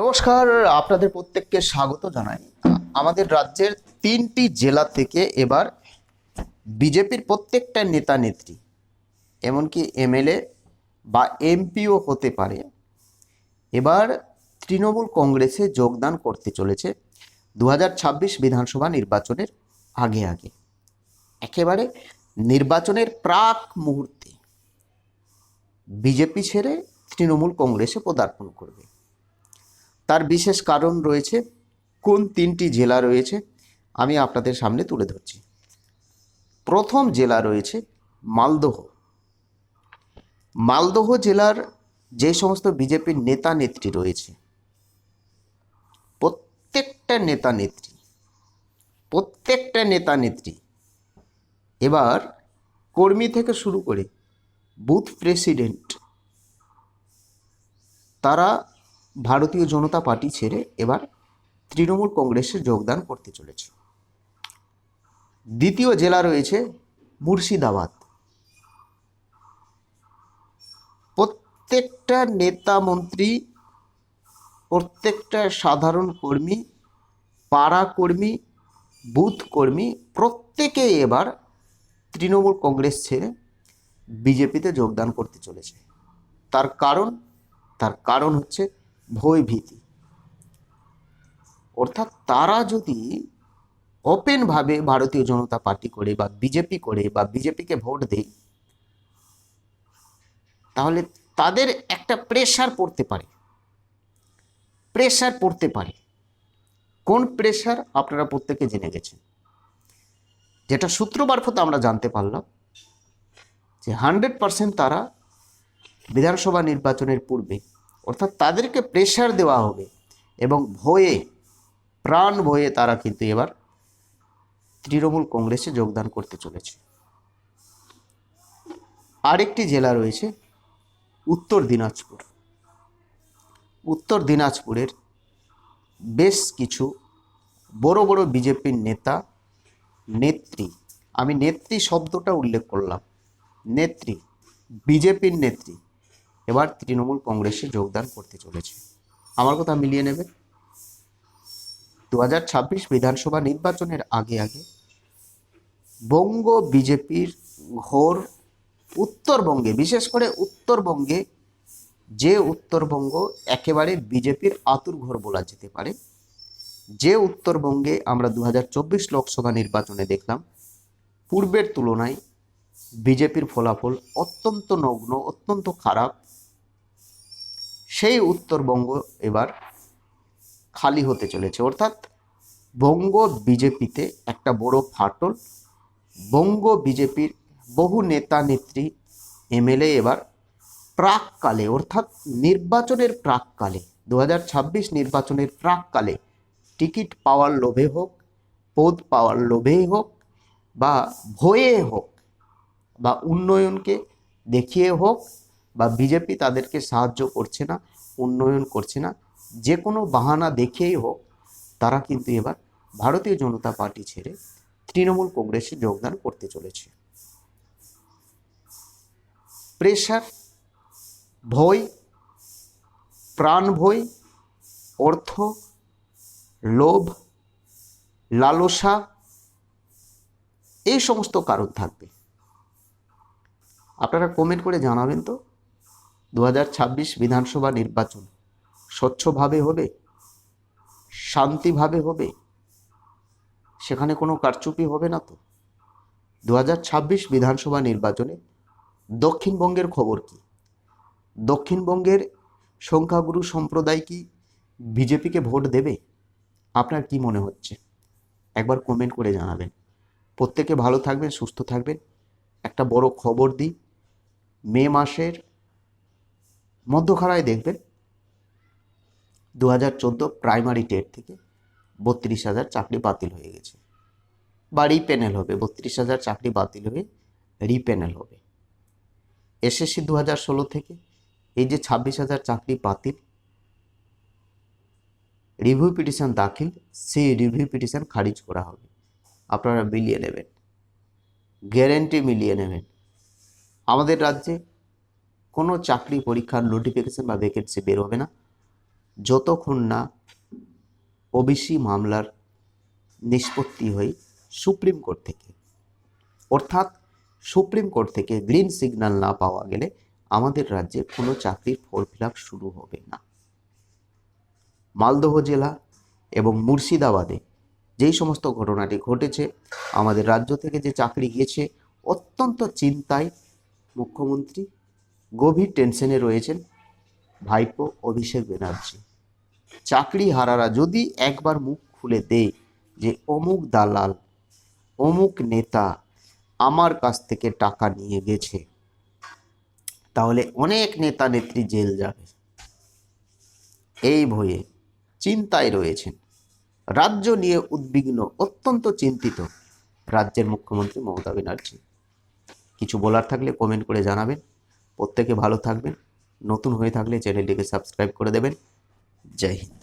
নমস্কার, আপনাদের প্রত্যেককে স্বাগত জানাই। আমাদের রাজ্যের তিনটি জেলা থেকে এবার বিজেপির প্রত্যেকটা নেতা নেত্রী, এমনকি এমএলএ বা এমপিও হতে পারে। এবার তৃণমূল কংগ্রেসে যোগদান করতে চলেছে দু হাজার ছাব্বিশ বিধানসভা নির্বাচনের আগে আগে। একেবারে নির্বাচনের প্রাক মুহূর্তে বিজেপি ছেড়ে তৃণমূল কংগ্রেসে পদার্পণ করবে। তার বিশেষ কারণ রয়েছে কোন তিনটি জেলা রয়েছে, আমি আপনাদের সামনে তুলে ধরছি। প্রথম জেলা রয়েছে মালদহ। মালদহ জেলার যে সমস্ত বিজেপির নেতা নেত্রী রয়েছে, প্রত্যেকটা নেতা নেত্রী, প্রত্যেকটা নেতা নেত্রী, এবার কর্মী থেকে শুরু করে বুথ প্রেসিডেন্ট, তারা ভারতীয় জনতা পার্টি ছেড়ে এবার তৃণমূল কংগ্রেসে যোগদান করতে চলেছে। দ্বিতীয় জেলা রয়েছে মুর্শিদাবাদ। প্রত্যেকটা নেতা মন্ত্রী, প্রত্যেকটা সাধারণ কর্মী, পাড়া কর্মী, বুথ কর্মী প্রত্যেকেই এবার তৃণমূল কংগ্রেস ছেড়ে বিজেপিতে যোগদান করতে চলেছে। তার কারণ তার কারণ হচ্ছে ভয় ভীতি অর্থাৎ তারা যদি ওপেনভাবে ভারতীয় জনতা পার্টি করে বা বিজেপি করে বা বিজেপিকে ভোট দেয়, তাহলে তাদের একটা প্রেশার পড়তে পারে। প্রেশার পড়তে পারে। কোন প্রেশার আপনারা প্রত্যেকে জেনে গেছেন। যেটা সূত্র মারফত আমরা জানতে পারলাম যে হান্ড্রেড পার্সেন্ট তারা বিধানসভা নির্বাচনের পূর্বে অর্থাৎ তাদেরকে প্রেশার দেওয়া হবে এবং ভয়ে, প্রাণ ভয়ে তারা কিন্তু এবার তৃণমূল কংগ্রেসে যোগদান করতে চলেছে। আরেকটি জেলা রয়েছে উত্তর দিনাজপুর। উত্তর দিনাজপুরের বেশ কিছু বড় বড় বিজেপির নেতা, নেত্রী, আমি নেত্রী শব্দটা উল্লেখ করলাম, নেত্রী, বিজেপির নেত্রী এবার তৃণমূল কংগ্রেসে যোগদান করতে চলেছে। আমার কথা মিলিয়ে নেবে। দু হাজার ছাব্বিশ বিধানসভা নির্বাচনের আগে আগে বঙ্গ বিজেপির ঘোর উত্তরবঙ্গে, বিশেষ করে উত্তরবঙ্গে যে উত্তরবঙ্গ একেবারে বিজেপির আতুর ঘর বলা যেতে পারে, যে উত্তরবঙ্গে আমরা দু হাজার চব্বিশ লোকসভা নির্বাচনে দেখলাম, পূর্বের তুলনায় বিজেপির ফলাফল অত্যন্ত নগ্ন, অত্যন্ত খারাপ সেই উত্তরবঙ্গ এবার খালি হতে চলেছে। অর্থাৎ বঙ্গ বিজেপিতে একটা বড় ফাটল। বঙ্গ বিজেপির বহু নেতা, নেত্রী, এমএলএ এবার প্রাককালে, অর্থাৎ নির্বাচনের প্রাককালে, দু হাজার ছাব্বিশ নির্বাচনের প্রাককালে টিকিট পাওয়ার লোভে হোক, পদ পাওয়ার লোভেই হোক বা ভয়ে হোক বা উন্নয়নকে দেখিয়ে হোক বা বিজেপি তাদেরকে সাহায্য করছে না, উন্নয়ন করছে না, যে কোনো বাহানা দেখেই হোক, তারা কিন্তু এবার ভারতীয় জনতা পার্টি ছেড়ে তৃণমূল কংগ্রেসে যোগদান করতে চলেছে। প্রেশার, ভয় প্রাণ ভয় অর্থ, লোভ, লালসা, এই সমস্ত কারণ থাকবে। আপনারা কমেন্ট করে জানাবেন তো। দু হাজার ছাব্বিশ বিধানসভা নির্বাচন স্বচ্ছভাবে হবে? শান্তিভাবে হবে? সেখানে কোনো কারচুপি হবে না তো? দু হাজার ছাব্বিশ বিধানসভা নির্বাচনে দক্ষিণবঙ্গের খবর কি? দক্ষিণবঙ্গের সংখ্যাগুরু সম্প্রদায় কি বিজেপিকে ভোট দেবে? আপনার কি মনে হচ্ছে? একবার কমেন্ট করে জানাবেন। প্রত্যেকে ভালো থাকবেন, সুস্থ থাকবেন। একটা বড় খবর দিই, মে মাসের মধ্যখানায় দেখবেন দু হাজার চোদ্দ প্রাইমারি টেট থেকে বত্রিশ হাজার চাকরি বাতিল হয়ে গেছে। বা রিপেনেল হবে, বত্রিশ হাজার চাকরি বাতিল হয়ে রিপেনেল হবে। এসএসসি দু হাজার ষোলো থেকে এই যে ছাব্বিশ হাজার চাকরি বাতিল রিভিউ পিটিশন দাখিল, সেই রিভিউ পিটিশন খারিজ করা হবে। আপনারা মিলিয়ে নেবেন। গ্যারেন্টি মিলিয়ে নেবেন। আমাদের রাজ্যে কোনো চাকরি, পরীক্ষার নোটিফিকেশন বা ভ্যাকেন্সি বের হবে না। যতক্ষণ না ওবিসি মামলার নিষ্পত্তি হয় সুপ্রিম কোর্ট থেকে। অর্থাৎ সুপ্রিম কোর্ট থেকে গ্রিন সিগন্যাল না পাওয়া গেলে আমাদের রাজ্যে কোনো চাকরির ফর্ম ফিল শুরু হবে না। মালদহ জেলা এবং মুর্শিদাবাদে যেই সমস্ত ঘটনাটি ঘটেছে, আমাদের রাজ্য থেকে যে চাকরি গিয়েছে, অত্যন্ত চিন্তায় মুখ্যমন্ত্রী গভীর টেনশনে রয়েছেন ভাইপো অভিষেক ব্যানার্জি। চাকরি হারারা যদি একবার মুখ খুলে দেয় যে অমুক দালাল, অমুক নেতা আমার কাছ থেকে টাকা নিয়ে গেছে, তাহলে অনেক নেতা নেত্রী জেল যাবে। এই ভয়ে চিন্তায় রয়েছেন। রাজ্য নিয়ে উদ্বিগ্ন, অত্যন্ত চিন্তিত রাজ্যের মুখ্যমন্ত্রী মমতা ব্যানার্জি। কিছু বলার থাকলে কমেন্ট করে জানাবেন। প্রত্যেকে ভালো থাকবেন। নতুন হয়ে থাকলে চ্যানেলটিকে সাবস্ক্রাইব করে দেবেন। জয় হিন্দ।